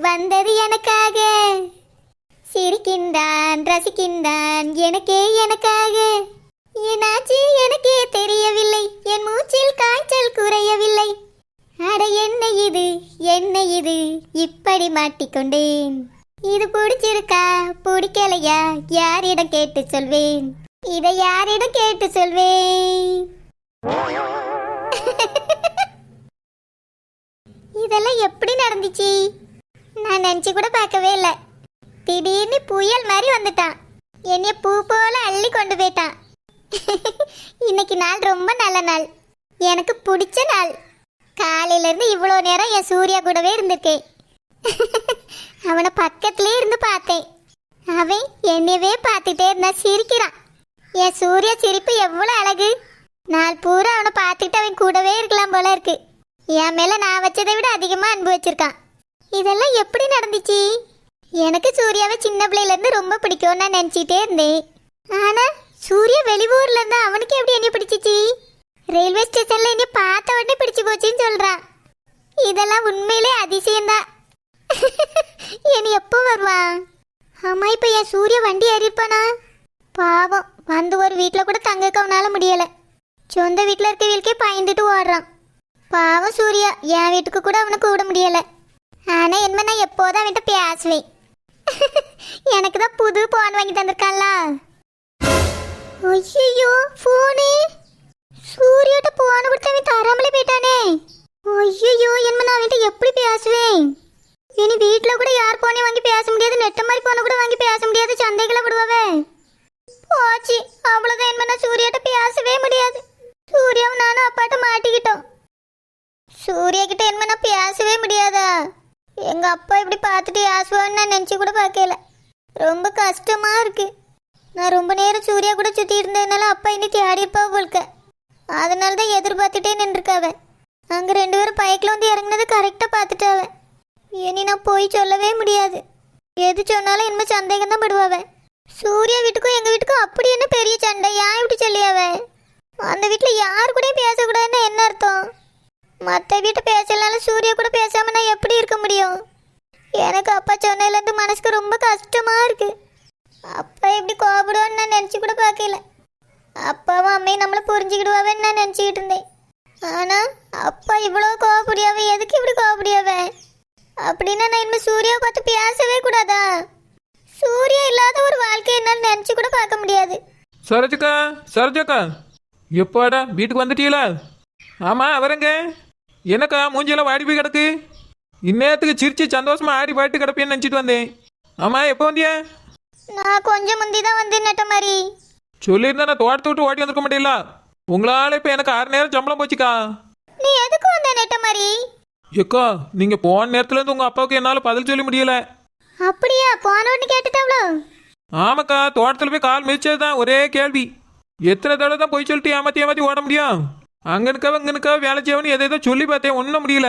வந்தது எனக்காக. சிரிக்கின்றான் ரசிக்கின்றான் எனக்கே எனக்காக. என்னாச்சு? எனக்கே தெரியவில்லை. என் மூச்சில் காய்ச்சல் குறையவில்லை. அட என்ன இது? என்ன இது? இப்படி மாட்டிக்கொண்டேன். இது பிடிச்சிருக்கா? பிடிக்கலையா? யாரிடம் கேட்டு சொல்வேன்? இதை யாரிடம் கேட்டு சொல்வேன்? இதெல்லாம் எப்படி நடந்துச்சு? நான் நினச்சி கூட பார்க்கவே இல்லை. திடீர்னு புயல் மாதிரி வந்துட்டான். என்னைய பூ போல அள்ளி கொண்டு போயிட்டான். இன்னைக்கு நாள் ரொம்ப நல்ல நாள். எனக்கு பிடிச்ச நாள். காலையிலேருந்து இவ்வளோ நேரம் என் சூர்யா கூடவே இருந்திருக்கேன். அவனை பக்கத்துலேயே இருந்து பார்த்தேன். அவன் என்னையவே பார்த்துட்டே இருந்தா சிரிக்கிறான். என் சூர்யா சிரிப்பு எவ்வளோ அழகு. நாள் பூரா அவனை பார்த்துக்கிட்டு அவன் கூடவே இருக்கலாம் போல இருக்கு. என் மேலே நான் வச்சதை விட அதிகமாக அன்பு வச்சிருக்கான். இதெல்லாம் எப்படி நடந்துச்சு? எனக்கு சூர்யாவை சின்ன பிள்ளையிலேருந்து ரொம்ப பிடிக்கும் நான் நினச்சிட்டே இருந்தேன். ஆனால் சூர்யா வெளியூர்ல இருந்தா அவனுக்கு எப்படி என்ன பிடிச்சிச்சு? ரயில்வே ஸ்டேஷன்ல என்னை பார்த்த உடனே பிடிச்சு போச்சுன்னு சொல்றான். இதெல்லாம் உண்மையிலே அதிசயம்தான். இனி எப்போ வருவான்? ஆமா இப்ப என் சூர்யா வண்டி ஏறிப்பானா பாவம் வந்து ஒரு வீட்டில் கூட தங்கக்க அவனால முடியல. சொந்த வீட்டில் இருக்கவங்களுக்கே பயந்துட்டு ஓடுறான். பாவம் சூர்யா என் வீட்டுக்கு கூட அவனை கூட முடியலை. ஆனா என்ன நான் எப்போதும் அவன்கிட்ட பேசுவேன். எனக்கு தான் புது போன் வாங்கி தந்திருக்கான்ல ஐயோ போனு சூர்யாட்ட ஃபோனை கொடுத்து அவன் தராமலே போயிட்டானே. ஐயோ என்ன நான் அவன்கிட்ட எப்படி பேசுவேன்? இனி வீட்டில் கூட யார் போனே வாங்கி பேச முடியாது நெட்ட மாதிரி போன கூட வாங்கி பேச முடியாது சந்தைகளை விடுவாவே போச்சு அவ்வளோதான் என்ன நான் சூர்யாட்ட பேசவே முடியாது. சூர்யாவும் நானும் அப்பாட்ட மாட்டிக்கிட்டோம். சூர்யா கிட்ட என்ன நான் பேசவே முடியாதா? எங்க அப்பா இப்படி பார்த்துட்டு யாசுவான்னு நான் நினச்சி கூட பார்க்கல. ரொம்ப கஷ்டமா இருக்கு. நான் ரொம்ப நேரம் சூர்யா கூட சுற்றி இருந்ததுனால அப்பா இனி தேடி இருப்பா போல்க. அதனால தான் எதிர்பார்த்துட்டே நின்றுருக்காவ. அங்கே ரெண்டு பேரும் பைக்கில் வந்து இறங்குனது கரெக்டாக பார்த்துட்டாவ. இனி நான் போய் சொல்லவே முடியாது. எது சொன்னாலும் இனிமே சந்தேகம் தான் படுவாவ. சூர்யா வீட்டுக்கும் எங்கள் வீட்டுக்கும் அப்படி என்ன பெரிய சண்டை? ஏன் இப்படி சொல்லியாவ? அந்த வீட்டில் யார் கூடயும் பேசக்கூடாதுன்னு என்ன அர்த்தம்? மற்ற வீட்டு பேசலனால சூர்யா கூட பேசாம நான் எப்படி இருக்க முடியும்? எனக்கு அப்பா சொன்னதுலேருந்து மனசுக்கு ரொம்ப கஷ்டமா இருக்கு. அப்பா எப்படி கோபப்படுவான்னு நான் நினச்சி கூட பார்க்கல. அப்பாவும் அம்மையும் நம்மளை புரிஞ்சுக்கிடுவாவேன்னு நான் நினச்சிக்கிட்டு இருந்தேன். ஆனால் அப்பா இவ்வளோ கோபப்படியாவே எதுக்கு இப்படி கோபப்படியாவே அப்படின்னா நான் இனிமேல் சூர்யாவை பார்த்து பேசவே கூடாதா? சூர்யா இல்லாத ஒரு வாழ்க்கை என்னால் நினச்சி கூட பார்க்க முடியாது. சரோஜக்கா சரோஜக்கா. எப்பாடா வீட்டுக்கு வந்துட்டீங்களா? ஆமாம் வரங்க என்னக்கா மூஞ்சியெல்லாம் வாடி போய் கிடக்கு? இந்நேரத்துக்கு சிரிச்சு சந்தோஷமா ஆடி பாட்டு கிடப்பேன்னு நினச்சிட்டு வந்தேன். ஆமாம் எப்போ வந்தியா? நான் கொஞ்சம் முந்தி தான் வந்து நட்ட மாதிரி. சொல்லியிருந்தா நான் தோட்டத்தை விட்டு ஓட்டி வந்திருக்க மாட்டேங்களா உங்களால் இப்போ எனக்கு ஆறு நேரம் சம்பளம் போச்சுக்கா. நீ எதுக்கு வந்த நெட்ட மாதிரி? ஏக்கா நீங்கள் போன நேரத்துலேருந்து உங்கள் அப்பாவுக்கு என்னால் பதில் சொல்ல முடியல. அப்படியா போனவன்னு கேட்டுட்டாவளோ? ஆமாக்கா தோட்டத்தில் போய் கால் மிதிச்சது தான் ஒரே கேள்வி. எத்தனை தடவை தான் போய் சொல்லிட்டு ஏமாற்றி ஏமாற்றி ஓட முடியும்? அங்கனுக்காக அங்கனுக்காக வேலை செய்யவனு எதை ஏதோ சொல்லி பார்த்தேன் ஒன்றும் முடியல.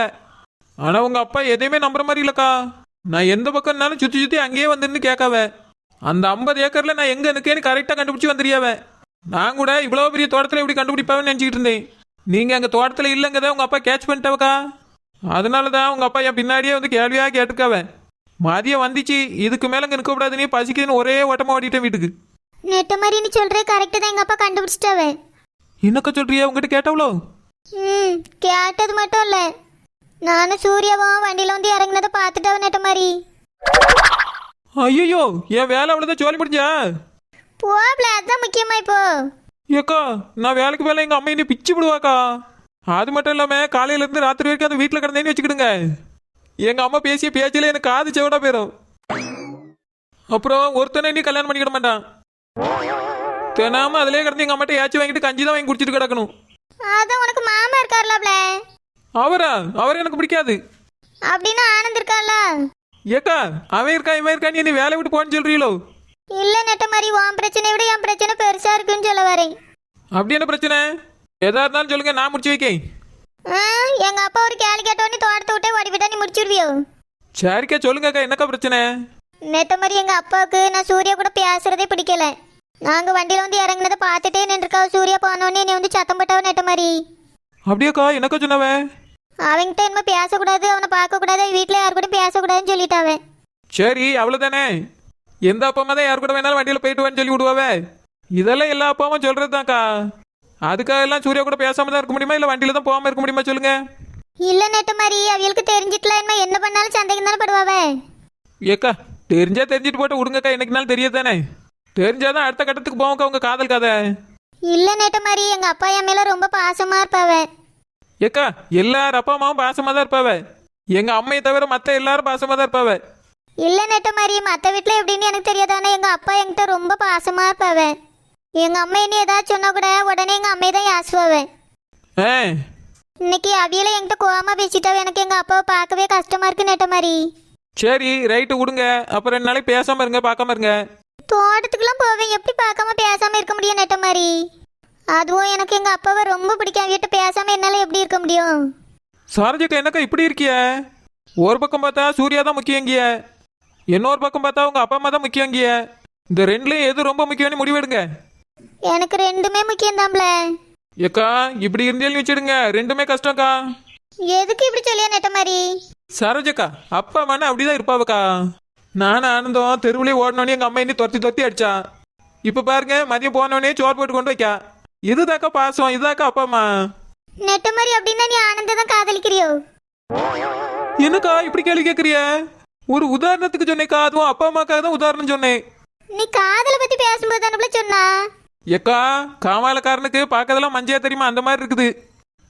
ஆனால் உங்கள் அப்பா எதையுமே நம்புற மாதிரி இல்லைக்கா. நான் எந்த பக்கம்னாலும் சுற்றி சுற்றி அங்கேயே வந்துருந்து கேட்காவ. அந்த ஐம்பது ஏக்கரில் நான் எங்கே இருக்கேன்னு கரெக்டாக கண்டுபிடிச்சி வந்துறியாவ. நான் கூட இவ்வளோ பெரிய தோட்டத்தில் எப்படி கண்டுபிடிப்பாவேன்னு நினச்சிக்கிட்டு இருந்தேன். நீங்கள் அங்கே தோட்டத்தில் இல்லைங்கதான் உங்கள் அப்பா கேட்ச் பண்ணிட்டவக்கா. அதனால தான் உங்கள் அப்பா என் பின்னாடியே வந்து கேள்வியாக கேட்டுக்காவ. மதியம் வந்துச்சு இதுக்கு மேலே இங்கே நிற்கக்கூடாதுன்னு பசிக்குதுன்னு ஒரே ஓட்டமாக ஓடிட்டேன் வீட்டுக்கு. நெட்ட மாதிரி நீ சொல்ற கரெக்டாக தான் எங்கள் அப்பா கண்டுபிடிச்சிட்டாவே. என்னக்கா சொல்றியா? உங்ககிட்ட கேட்டவளோ? ம் கேட்டது மட்டும் இல்ல. நானும் சூர்யாவும் வண்டியில வந்து இறங்குனதை பார்த்துட்டாவ நெட்ட மாதிரி. ஐயோ என் வேலை அவ்வளோதான் ஜோலி முடிஞ்சா போப்ல அதுதான் முக்கியமா இப்போ. ஏக்கா நான் வேலைக்கு வேலை எங்கள் அம்மா இன்னும் பிச்சு விடுவாக்கா? அது மட்டும் இல்லாமல் காலையிலேருந்து ராத்திரி வரைக்கும் அந்த வீட்டில் கிடந்தேன்னு வச்சுக்கிடுங்க. எங்கள் அம்மா பேசிய பேச்சில் எனக்கு காது செவடா போயிடும் அப்புறம் ஒருத்தனை இனி கல்யாணம் பண்ணிக்கிட மாட்டான். தினாம அதிலே கிடந்து எங்கள் அம்மாட்ட ஏச்சு வாங்கிட்டு கஞ்சி தான் வாங்கி குடிச்சிட்டு கிடக்கணும். அதான் உனக்கு மாமா இருக்கார்லப்ல அவரா? அவர் எனக்கு பிடிக்காது. அப்படின்னு ஆனந்த் இருக்கான்ல ஏக்கா அவன் இருக்கா இவன் இருக்கா நீ வேலை விட்டு போன்னு சொல்றீங்களோ? இல்ல நெட்ட மாதிரி உன் பிரச்சனை விட என் பிரச்சனை பெருசா இருக்குன்னு சொல்ல வரேன். அப்படி என்ன பிரச்சனை? எதா இருந்தாலும் சொல்லுங்க நான் முடிச்சு வைக்கேன். எங்க அப்பா ஒரு கேள்வி கேட்டோன்னு தோட்டத்தை விட்டே ஓடி விட்டா நீ முடிச்சிருவியோ? சரிக்கா சொல்லுங்கக்கா என்னக்கா பிரச்சனை? நேத்த மாதிரி எங்க அப்பாவுக்கு நான் சூர்யா கூட பேசுறதே பிடிக்கல. நாங்க வண்டியில வந்து இறங்குனதை பார்த்துட்டே நின்றுருக்காவ சூர்யா. போனோடனே நீ வந்து சத்தம் போட்டவ நேட்ட மாதிரி. அப்படியாக்கா என்னக்கா சொன்னவன் அவன்கிட்ட என்ன பேசக்கூடாது அவனை பார்க்கக்கூடாது வீட்டில் யாரு கூட பேசக்கூடாதுன்னு சொல்லிட்டாவன் சரி அவ்வளோதானே எந்த அப்பா அம்மா தான் யார் கூட வேணாலும் வண்டியில் போயிட்டு வான்னு சொல்லி விடுவாவே? இதெல்லாம் எல்லா அப்பாவும் சொல்கிறது தான்க்கா அதுக்காக எல்லாம் சூர்யா கூட பேசாம தான் இருக்க முடியுமா? இல்லை வண்டியில் தான் போகாமல் இருக்க முடியுமா சொல்லுங்க. இல்ல நெட்ட மாதிரி அவளுக்கு தெரிஞ்சிட்டல என்ன என்ன பண்ணாலும் சந்தைக்கு தானே படுவாவே. ஏக்கா தெரிஞ்சா தெரிஞ்சிட்டு போட்டு விடுங்கக்கா என்னைக்குனாலும் தெரியாது தானே தெரிஞ்சாதான் அடுத்த கட்டத்துக்கு போவோம்க்கா உங்க காதல் கதை. இல்ல நெட்ட மாதிரி எங்க அப்பா என் மேல ரொம்ப பாசமா இருப்பாவே. ஏக்கா எல்லார் அப்பா அம்மாவும் பாசமாக தான் இருப்பாவ. எங்க அம்மையை தவிர மற்ற எல்லாரும் பாசமாக தான் இருப்பாவ. இல்ல நெட்ட மாதிரி மத்த வீட்ல எப்படின்னு எனக்கு தெரியாது ஆனா எங்க அப்பா என்கிட்ட ரொம்ப பாசமா இருப்பாவே. எங்க அம்மா என்ன ஏதாச்சும் சொன்னா கூட உடனே எங்க அம்மையை தான் யாசுவாவே. இன்னைக்கு அவியல என்கிட்ட கோவமா பேசிட்டாவே எனக்கு எங்க அப்பாவை பார்க்கவே கஷ்டமா இருக்கு நெட்ட மாதிரி. சரி ரைட்டு விடுங்க அப்புறம் ரெண்டு நாளைக்கு பேசாம இருங்க பார்க்காம இருங்க. தோட்டத்துக்குலாம் போவேன். எப்படி பார்க்காம பேசாம இருக்க முடியும் நெட்ட மாதிரி? அதுவும் எனக்கு எங்க அப்பாவை ரொம்ப பிடிக்கும். அவியிட்ட பேசாம என்னால எப்படி இருக்க முடியும்? சாரஜக்கா என்னக்கா இப்படி இருக்கிய? ஒரு பக்கம் பார்த்தா சூர்யா தான் முக்கியங்கிய. இன்னொரு பக்கம் பார்த்தா உங்க அப்பா அம்மா தான் முக்கியங்கிய. இந்த ரெண்டுலயும் எது ரொம்ப முக்கியம்னு முடிவெடுங்க. எனக்கு ரெண்டுமே முக்கியம் தான்ல ஏக்கா இப்படி இருந்தேன்னு வச்சிடுங்க. ரெண்டுமே கஷ்டம்க்கா. எதுக்கு இப்படி சொல்லியா நெட்ட மாதிரி? சரோஜக்கா அப்பா அம்மானா அப்படிதான் இருப்பாவக்கா. நானும் ஆனந்தம் தெருவுலேயே ஓடனோடனே எங்கள் அம்மா இன்னும் துரத்தி துரத்தி அடிச்சா. இப்போ பாருங்க மதியம் போனோடனே சோறு போட்டு கொண்டு வைக்கா இதுதாக்கா பாசம் இதுதாக்கா அப்பா அம்மா. நெட்ட மாதிரி அப்படின்னா நீ ஆனந்த தான் காதலிக்கிறியோ? என்னக்கா இப்படி கேள்வி கேட்குறிய ஒரு உதாரணத்துக்கு சொன்னேக்கா அதுவும் அப்பா அம்மாக்காக தான் உதாரணம் சொன்னேன். நீ காதலை பத்தி பேசும்போது தானே சொன்னா? ஏக்கா காமாலக்காரனுக்கு பார்க்கறதெல்லாம் மஞ்சள் தெரியுமா? அந்த மாதிரி இருக்குது.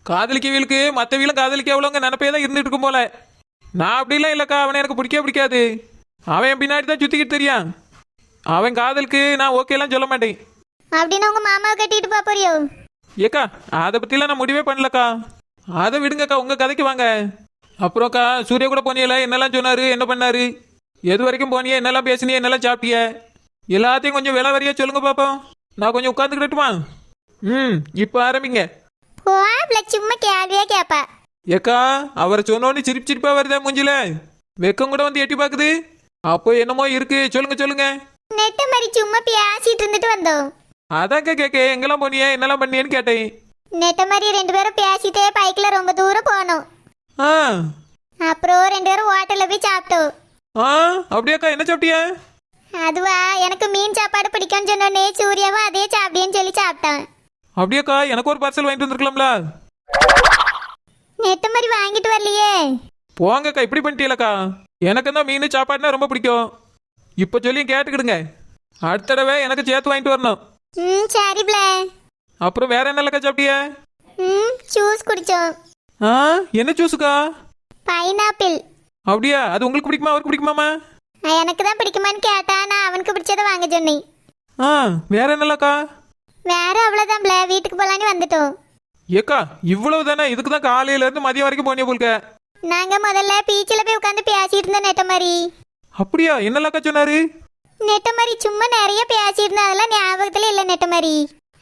காதலிக்கவியலுக்கு மற்றவியலும் காதலிக்க அவ்வளோங்க நினப்பே தான் இருந்துட்டு இருக்கும் போல. நான் அப்படிலாம் இல்லைக்கா அவனை எனக்கு பிடிக்கவே பிடிக்காது. அவன் என் பின்னாடி தான் சுற்றிக்கிட்டு தெரியான் அவன் காதலுக்கு நான் ஓகேலாம் சொல்ல மாட்டேன். அப்படின்னு உங்க மாமாவை கட்டிட்டு பா போறியோ? ஏக்கா அதை பற்றிலாம் நான் முடிவே பண்ணலக்கா. அதை விடுங்கக்கா உங்கள் கதைக்கு வாங்க. அப்புறம்க்கா சூர்யா கூட போனியல என்னெல்லாம் சொன்னார் என்ன பண்ணாரு? எது வரைக்கும் போனியே என்னெல்லாம் பேசினியே என்னெல்லாம் சாப்பிட்டிய? எல்லாத்தையும் கொஞ்சம் விலை வரியா சொல்லுங்க பாப்போம். நான் கொஞ்சம் உட்காந்துக்கிட்டுமா ம் இப்போ ஆரம்பிங்க. சும்மா கேள்வியா கேப்பா. ஏக்கா அவரை சொன்னோன்னு சிரிப்பு சிரிப்பா வருதா மூஞ்சில? வெக்கம் கூட வந்து எட்டி பார்க்குது. அப்போ என்னமோ இருக்கு? சொல்லுங்க சொல்லுங்க. நெட்ட மாதிரி சும்மா பேசிட்டு இருந்துட்டு வந்தோம். அதாக்கா கேட்க எங்கெல்லாம் போனியே? என்னெல்லாம் பண்ணியேன்னு கேட்டேன். நெட்ட மாதிரி ரெண்டு பேரும் பேசிட்டே பைக்ல ரொம்ப தூரம் போனோம். ஆ. அப்புறம் ரெண்டு பேரும் ஹோட்டல்ல போய் சாப்பிட்டோம். ஆ? அப்படியாக்கா என்ன சாப்பிட்டியா? அதுவா எனக்கு மீன் சாப்பாடு பிடிக்கும்னு சொன்னோடனே சூர்யாவும் அதே சாப்பிடின்னு சொல்லி சாப்பிட்டான். அப்படியாக்கா எனக்கு ஒரு பார்சல் வாங்கிட்டு வந்திருக்கலாம்ல? நெட்ட மாதிரி வாங்கிட்டு வரலையே. போங்கக்கா இப்படி பண்ணிட்டீங்களக்கா எனக்கு தான் மீன் சாப்பாடுனா ரொம்ப பிடிக்கும். இப்போ சொல்லி கேட்டுக்கிடுங்க. அடுத்த தடவை எனக்கு சேர்த்து வாங்கிட்டு வரணும். ம் சரி பிள. அப்புறம் வேற என்னல்லக்கா சாப்பிட்டியா? ம் ஜூஸ் குடிச்சோம். ஆ என்ன ஜூஸுக்கா பைனாப்பிள். அப்படியா? அது உங்களுக்கு பிடிக்குமா அவருக்கு பிடிக்குமாமா எனக்கு தான் பிடிக்குமான்னு கேட்டா நான் அவனுக்கு பிடிச்சதை வாங்க சொன்னேன். ஆ வேற என்னல்லக்கா வேற அவ்வளோதான் பிள வீட்டுக்கு போலான்னு வந்துட்டோம். ஏக்கா இவ்வளவு தானே இதுக்கு தான் காலையில இருந்து மதியம் வரைக்கும் போனிய போல்க. நாங்க முதல்ல பீச்சில் போய் உட்காந்து பேசிட்டு இருந்தோம் நெட்ட மாதிரி அப்படியா? என்னல்லக்கா சொன்னாரு? நெட்ட மாதிரி சும்மா நிறைய பேசிட்டு இருந்தேன் அதெல்லாம் ஞாபகத்துல இல்லை நெட்ட மாதிரி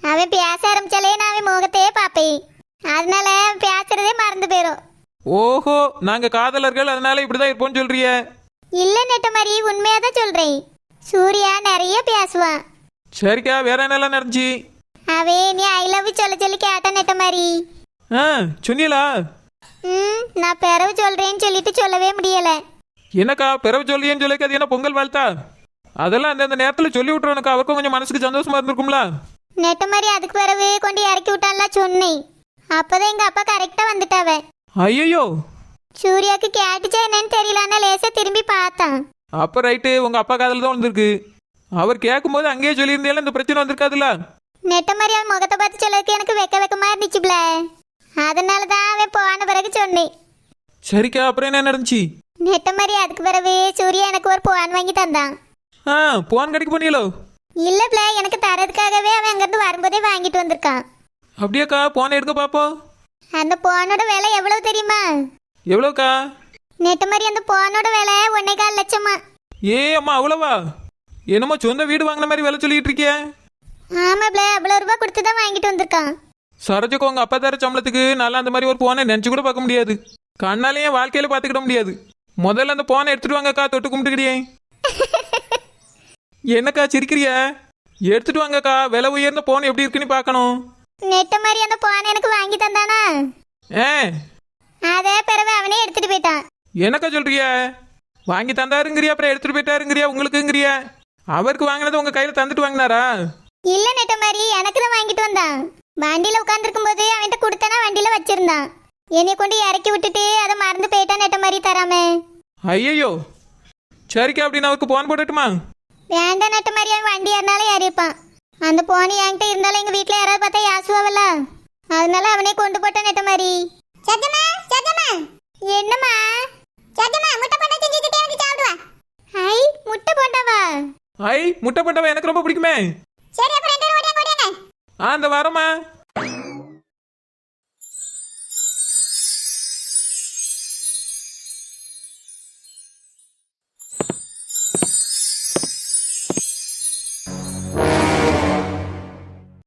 அவன் பேச ஆரம்பிச்சாலே நான் அவன் முகத்தையே பார்ப்பேன். அதனால பேசுறதே மறந்து போயிடும் ஓஹோ நாங்க காதலர்கள் அதனால இப்படிதான் இருப்போம்னு சொல்றிய. இல்ல நெட்ட மாதிரி உண்மையா தான் சொல்றேன். சூர்யா நிறைய பேசுவான். சரிக்கா வேற என்னெல்லாம் நடந்துச்சு? அவே நீ ஐ லவ் சொல்ல சொல்லி கேட்ட நெட்ட மாதிரி ஆ சொன்னீங்களா ம் நான் பிறவு சொல்றேன்னு சொல்லிட்டு சொல்லவே முடியல. என்னக்கா பிறவு சொல்லியேன்னு சொல்லி அது என்ன பொங்கல் வாழ்த்தா? அதெல்லாம் அந்தந்த நேரத்தில் சொல்லி விட்டுறோனுக்கா அவருக்கும் கொஞ்சம் மனசுக்கு சந்தோஷமா இருந்திருக்கும்ல. நெட்ட மாதிரி அதுக்கு பிறகு கொண்டு இறக்கி விட்டான்ல சொன்னேன். அப்பதான் எங்க அப்பா கரெக்டா வந்துட்டாவ. ஐயோ சூர்யாக்கு கேட்டுச்சா என்னன்னு தெரியல ஆனா லேசா திரும்பி பார்த்தான். அப்போ ரைட்டு உங்க அப்பா காதில் தான் வந்திருக்கு அவர் கேட்கும்போது அங்கேயே சொல்லியிருந்தேல இந்த பிரச்சனை வந்திருக்காதுல்ல நெட்ட மாதிரி அவன் முகத்தை பார்த்து சொல்லதுக்கு எனக்கு வெக்க வெக்கமா இருந்துச்சுப்ல. அதனால தான் அவன் போன பிறகு சொன்னேன். சரிக்கா அப்புறம் என்ன நடந்துச்சு? நெட்ட மாதிரி அதுக்கு பிறகு சூர்யா எனக்கு ஒரு போன் வாங்கி தந்தான். ஆ போன் கடைக்கு போனீங்களோ? இல்ல பிள்ளை எனக்கு தரதுக்காகவே அவன் அங்கிருந்து வரும்போதே வாங்கிட்டு வந்திருக்கான். அப்படியாக்கா போனை எடுக்க பார்ப்போம் அந்த போனோட விலை எவ்வளவு தெரியுமா? எவ்வளோக்கா நெட்ட மாதிரி அந்த போனோட விலை ஒன்னே கால் லட்சமா. ஏ அம்மா அவ்வளவா? என்னமோ சொந்த வீடு வாங்கின மாதிரி வேலை சொல்லிட்டு இருக்கியே. ஆமா பிள்ளை அவ்வளவு ரூபாய் கொடுத்து தான் வாங்கிட்டு வந்திருக்கான். சரோஜக்கு உங்க அப்பா தர சம்பளத்துக்கு நல்லா அந்த மாதிரி ஒரு போனை நினைச்சு கூட பார்க்க முடியாது. கண்ணாலேயே வாழ்க்கையில பார்த்துக்கிட முடியாது. முதல்ல அந்த போனை எடுத்துட்டு வாங்கக்கா தொட்டு கும்பிட்டுக்கிறியே என்னக்கா சிரிக்கிறிய? எடுத்துட்டு வாங்கக்கா விலை உயர்ந்த போன் எப்படி இருக்குன்னு பார்க்கணும். நெட்ட மாதிரி அந்த போனை எனக்கு வாங்கி தந்தானா? ஏ? அதே பிறகு அவனே எடுத்துட்டு போயிட்டான். என்னக்கா சொல்றிய? வாங்கி தந்தாருங்கிறியா அப்புறம் எடுத்துட்டு போயிட்டாருங்கிறியா உங்களுக்குங்கிறியா? அவருக்கு வாங்கினது உங்க கையில தந்துட்டு வாங்கினாரா? இல்ல நெட்ட மாதிரி எனக்கு தான் வாங்கிட்டு வந்தான். வண்டியில உட்காந்துருக்கும் போது அவன்கிட்ட கொடுத்தனா வண்டியில வச்சிருந்தான். என்னை கொண்டு இறக்கி விட்டுட்டு அதை மறந்து போயிட்டான் நெட்ட மாதிரி தராம. ஐயையோ! சரிக்கா அப்படின்னு அவருக்கு போன் போட்டுட்டுமா? வேண்டாம் நெட்ட மாதிரி அவன் வண்டி ஏறினாலும் ஏறிப்பான் அந்த போனி என்கிட்ட இருந்தாலும் எங்க வீட்ல யாராவது பார்த்தா யாசுவாவல்ல அதனால அவனே கொண்டு போட்டான் நெட்ட மாதிரி. சத்தமா சத்தமா என்னம்மா? சத்தமா முட்டை போண்டா செஞ்சுக்கிட்டே வந்து சாப்பிடுவா. ஐ முட்டை போண்டாவா ஐ முட்டை பண்டவன் எனக்கு ரொம்ப பிடிக்குமே. சரி அப்புறம் ஆ இந்த வரமா